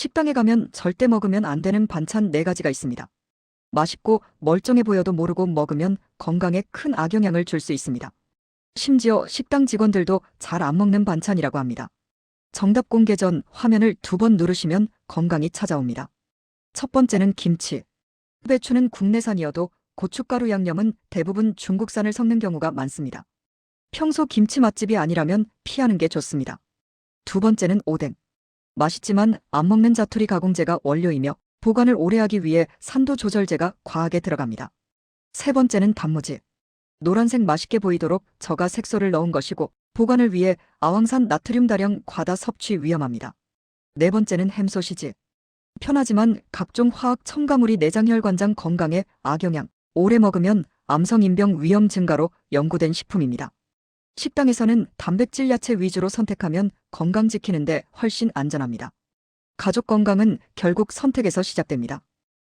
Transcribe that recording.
식당에 가면 절대 먹으면 안 되는 반찬 4가지가 있습니다. 맛있고 멀쩡해 보여도 모르고 먹으면 건강에 큰 악영향을 줄 수 있습니다. 심지어 식당 직원들도 잘 안 먹는 반찬이라고 합니다. 정답 공개 전 화면을 두 번 누르시면 건강이 찾아옵니다. 첫 번째는 김치. 배추는 국내산이어도 고춧가루 양념은 대부분 중국산을 섞는 경우가 많습니다. 평소 김치 맛집이 아니라면 피하는 게 좋습니다. 두 번째는 오뎅. 맛있지만 안 먹는 자투리 가공제가 원료이며 보관을 오래 하기 위해 산도 조절제가 과하게 들어갑니다. 세 번째는 단무지. 노란색 맛있게 보이도록 저가 색소를 넣은 것이고 보관을 위해 아황산 나트륨 다량 과다 섭취 위험합니다. 네 번째는 햄소시지. 편하지만 각종 화학 첨가물이 내장혈관장 건강에 악영향, 오래 먹으면 암성인병 위험 증가로 연구된 식품입니다. 식당에서는 단백질 야채 위주로 선택하면 건강 지키는데 훨씬 안전합니다. 가족 건강은 결국 선택에서 시작됩니다.